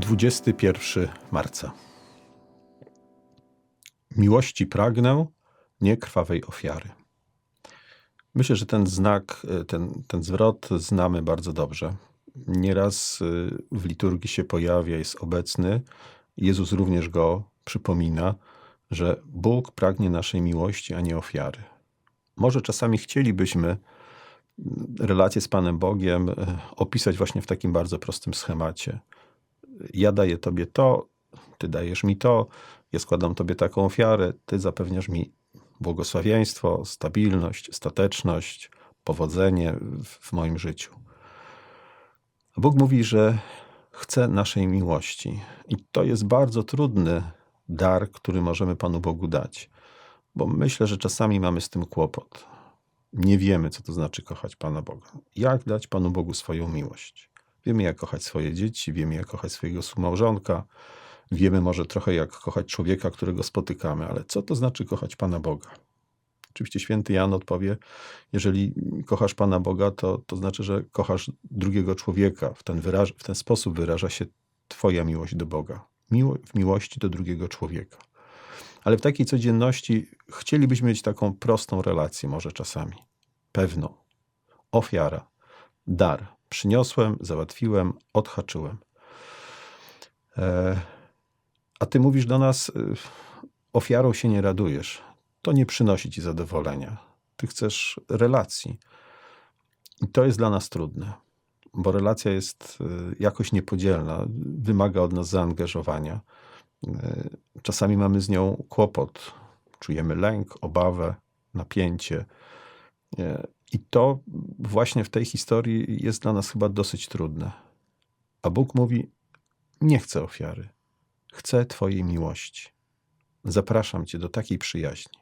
21 marca. Miłości pragnę, nie krwawej ofiary. Myślę, że ten znak, y, ten, ten zwrot znamy bardzo dobrze. Nieraz y, w liturgii się pojawia, jest obecny. Jezus również go przypomina, że Bóg pragnie naszej miłości, a nie ofiary. Może czasami chcielibyśmy mm, relację z Panem Bogiem y, opisać właśnie w takim bardzo prostym schemacie ja daję tobie to, ty dajesz mi to, ja składam tobie taką ofiarę, ty zapewniasz mi błogosławieństwo, stabilność, stateczność, powodzenie w, moim życiu. Bóg mówi, że chce naszej miłości. I to jest bardzo trudny dar, który możemy Panu Bogu dać. Bo myślę, że czasami mamy z tym kłopot. Nie wiemy, co to znaczy kochać Pana Boga. Jak dać Panu Bogu swoją miłość? Wiemy, jak kochać swoje dzieci, wiemy, jak kochać swojego współmałżonka, wiemy może trochę, jak kochać człowieka, którego spotykamy, ale co to znaczy kochać Pana Boga? Oczywiście święty Jan odpowie, jeżeli kochasz Pana Boga, to, to znaczy, że kochasz drugiego człowieka. W ten, wyraż, w ten sposób wyraża się Twoja miłość do Boga. Miło, w miłości do drugiego człowieka. Ale w takiej codzienności chcielibyśmy mieć taką prostą relację, może czasami. Pewną. Ofiara, dar. Przyniosłem, załatwiłem, odhaczyłem. E, a ty mówisz do nas, y, ofiarą się nie radujesz. To nie przynosi ci zadowolenia. Ty chcesz relacji. I to jest dla nas trudne, bo relacja jest y, jakoś niepodzielna, wymaga od nas zaangażowania. Y, Czasami mamy z nią kłopot, czujemy lęk, obawę, napięcie. I to właśnie w tej historii jest dla nas chyba dosyć trudne. A Bóg mówi: Nie chcę ofiary, chcę Twojej miłości. Zapraszam Cię do takiej przyjaźni.